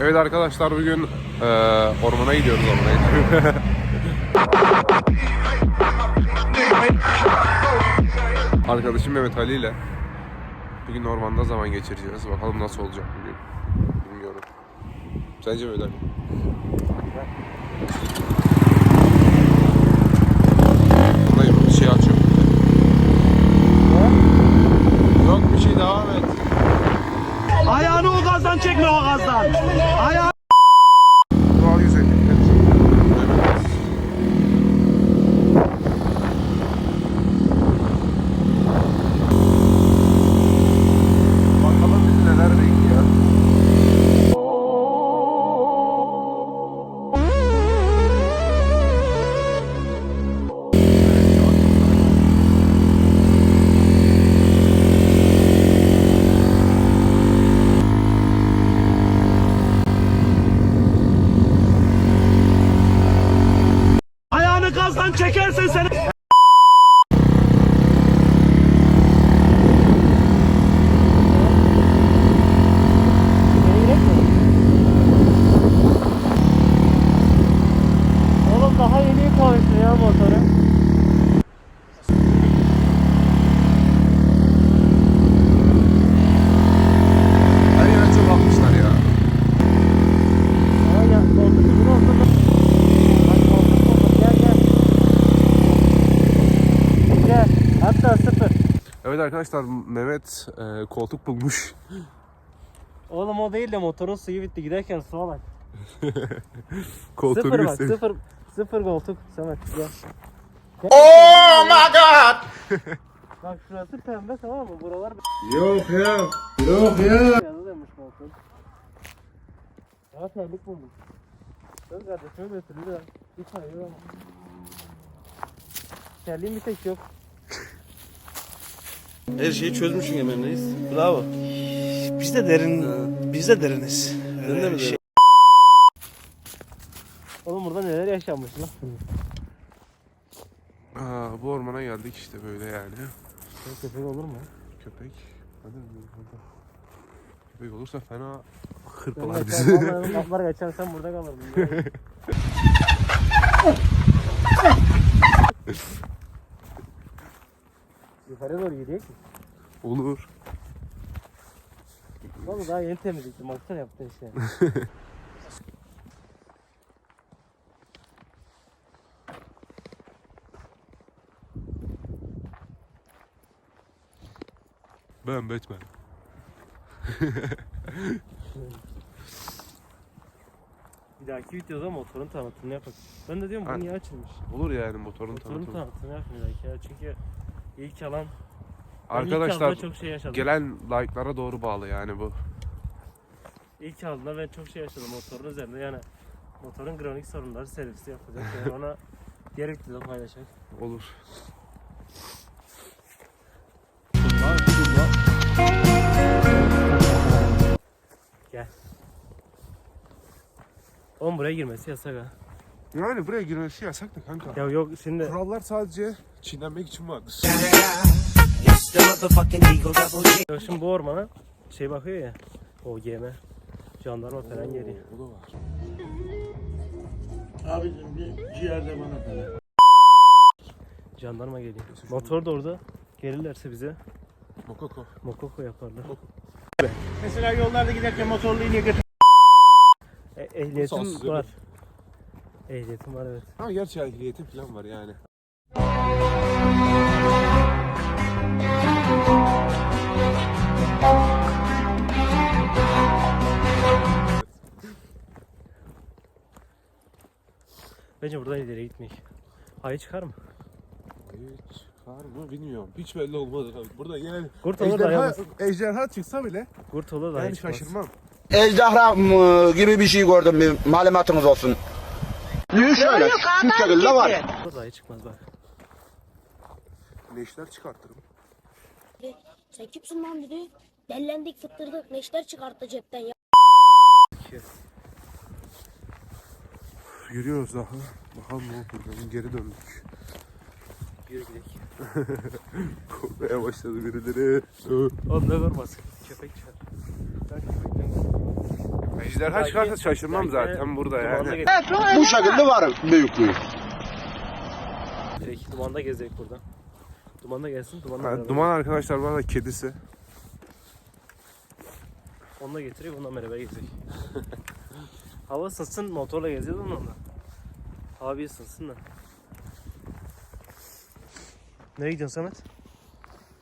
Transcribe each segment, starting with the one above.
Evet arkadaşlar bugün eee, ormana gidiyoruz ormana. Arkadaşım Mehmet Ali ile bugün ormanda zaman geçireceğiz. Bakalım nasıl olacak bugün. Bilmiyorum. Sence Mehmet Ali? Buradayım. Bir şey açıyorum. Yok bir şey devam et. Gazdan çekme o gazdan. Ayağı gazdan çekersen seni Oğlum daha yeni koymuşsun ya motoru. Her yere çok atmışlar ya. Ama ya koltuğu bunu olsun. Bak koltuğu olsun. Gel gel. Gel. Hatta sıfır. Evet arkadaşlar Mehmet e, koltuk bulmuş. Oğlum o değil de motorun suyu bitti. Giderken suya bak. Koltuğu Sıfır bak göstereyim. sıfır. Sıfır koltuk. Samet gel. Oh my god. Bak şurası pembe tamam mı? Buralar Yok ya. Yok ya. beyazı demiş koltuğun. Ya terlik buldum. Dur kardeşime götürülür ha. Bir sayıyor ama. Terliğin bir tek yok. Her şeyi çözmüşsün Emel'deyiz. Bravo. Biz de derin, biz de deriniz. Sen de mi şey. Oğlum burada neler yaşanmış lan. Aa, bu ormana geldik işte böyle yani. Köpek olur mu? Köpek. Hadi hadi. Köpek olursa fena hırpalar bizi. kaplar kaçar sen burada kalırdın. Yukarı doğru gidiyor ki. Olur. Oğlum daha yeni temizliktim. Baksana yaptığın şey. Ben Batman. Bir dahaki videoda motorun tanıtımını yapalım. Ben de diyorum bu Ha. niye açılmış? Olur yani motorun Motorun tanıtımı. tanıtımını dahaki ya. Çünkü ilk alan Arkadaşlar ilk çok şey yaşadım. gelen like'lara doğru bağlı yani bu. İlk aldığında ben çok şey yaşadım motorun üzerinde yani motorun kronik sorunları servisi yapacak yani ona diğer videoda paylaşacak. Olur. Oğlum buraya girmesi yasak ha. Yani buraya girmesi yasak da kanka. Ya yok şimdi Kurallar sadece çiğnenmek için vardır. yok şimdi bu ormana şey bakıyor ya OGM jandarma falan geliyor. O da var. Abicim bir ciğerde bana kadar. Jandarma geliyor. Motor da orada gelirlerse bize Mokoko. mokoko yaparlar. Mesela yollarda giderken motorlu iğne götür. E, ehliyetim Sonsuz var. Ehliyetim var evet. Ha gerçi ehliyetim falan var yani. Bence buradan ileri gitmek. Hayır çıkar mı? Hiç var mı bilmiyorum. Hiç belli olmadı. abi. Burada yani Kurt olur da ejderha, ejderha çıksa bile Kurt olur da yani çıkmaz. şaşırmam. ejderha mı gibi bir şey gördüm bir malumatınız olsun. Şöyle şu şekilde var. Olur da çıkmaz bak. Neşter çıkartırım. Sen kimsin lan dedi. Dellendik fıttırdık neşter çıkarttı cepten ya. Yürüyoruz daha. Bakalım ne olur. Geri döndük. Yürü gidelim. Korkmaya başladı birileri. Oğlum ne görmez. Köpek çıkar. Ben köpekten korkuyorum. Ejderha çıkarsa şaşırmam zaten burada yani. Bu şekilde var büyüklüğü. Direkt dumanda gezecek burada. Dumanda gelsin, dumanda Ha, beraber. Duman arkadaşlar bana kedisi. Onu da getireyim, onunla beraber gezecek. Hava ısınsın, motorla gezeceğiz onunla. Hava bir ısınsın da. Nereye gidiyorsun Samet?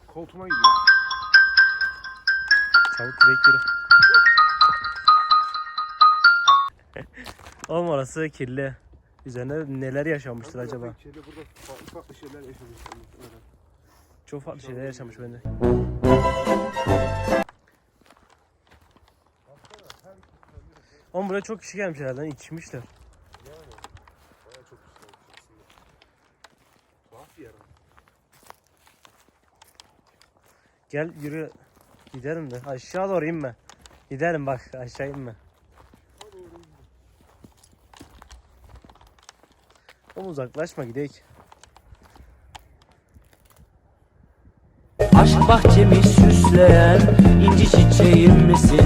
Koltuğuma gidiyor. Çabuk direkt yürü. Oğlum orası kirli. Üzerine neler yaşanmıştır acaba? Kedi burada farklı şeyler yaşamış. Çok farklı şeyler yaşamış bence. Oğlum buraya çok kişi gelmiş herhalde içmişler. Gel yürü giderim de aşağı doğru inme. Giderim bak aşağı inme. Oğlum uzaklaşma gidelim. Aşk bahçemi süsleyen inci çiçeğim misin?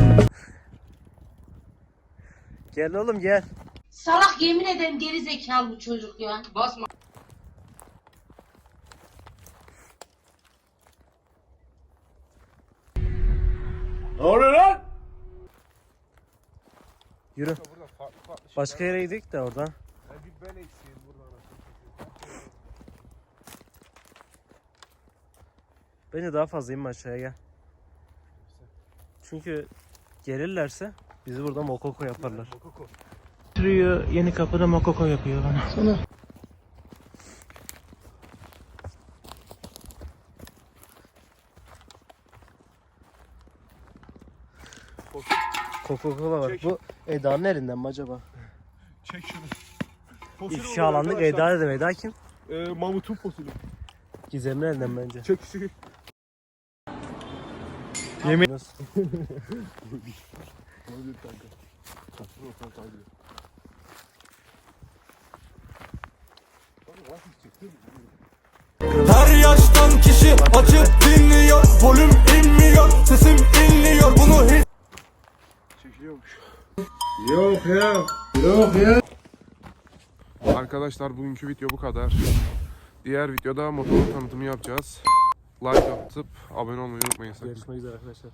Gel oğlum gel. Salak yemin ederim geri zekalı bu çocuk ya. Basma. Yürü. Başka yere gidelim de oradan. Bir ben eksiğim burada. Bence daha fazla inme aşağıya gel. Çünkü gelirlerse bizi burada mokoko yaparlar. Sürüyor yeni kapıda mokoko yapıyor bana. Coca-Cola var. Bu Eda'nın elinden mi acaba? Çek şunu. İfşalandık. Eda dedim. Eda kim? Ee, mamutun fosili. Gizem'in elinden bence. Çek şu. Yemin. Her yaştan kişi açıp dinliyor Volüm inmiyor sesim inliyor Bunu hiç Çekiliyormuş. Yok ya. Yok ya. Arkadaşlar bugünkü video bu kadar. Diğer videoda motorun tanıtımı yapacağız. Like atıp abone olmayı unutmayın. Görüşmek üzere arkadaşlar.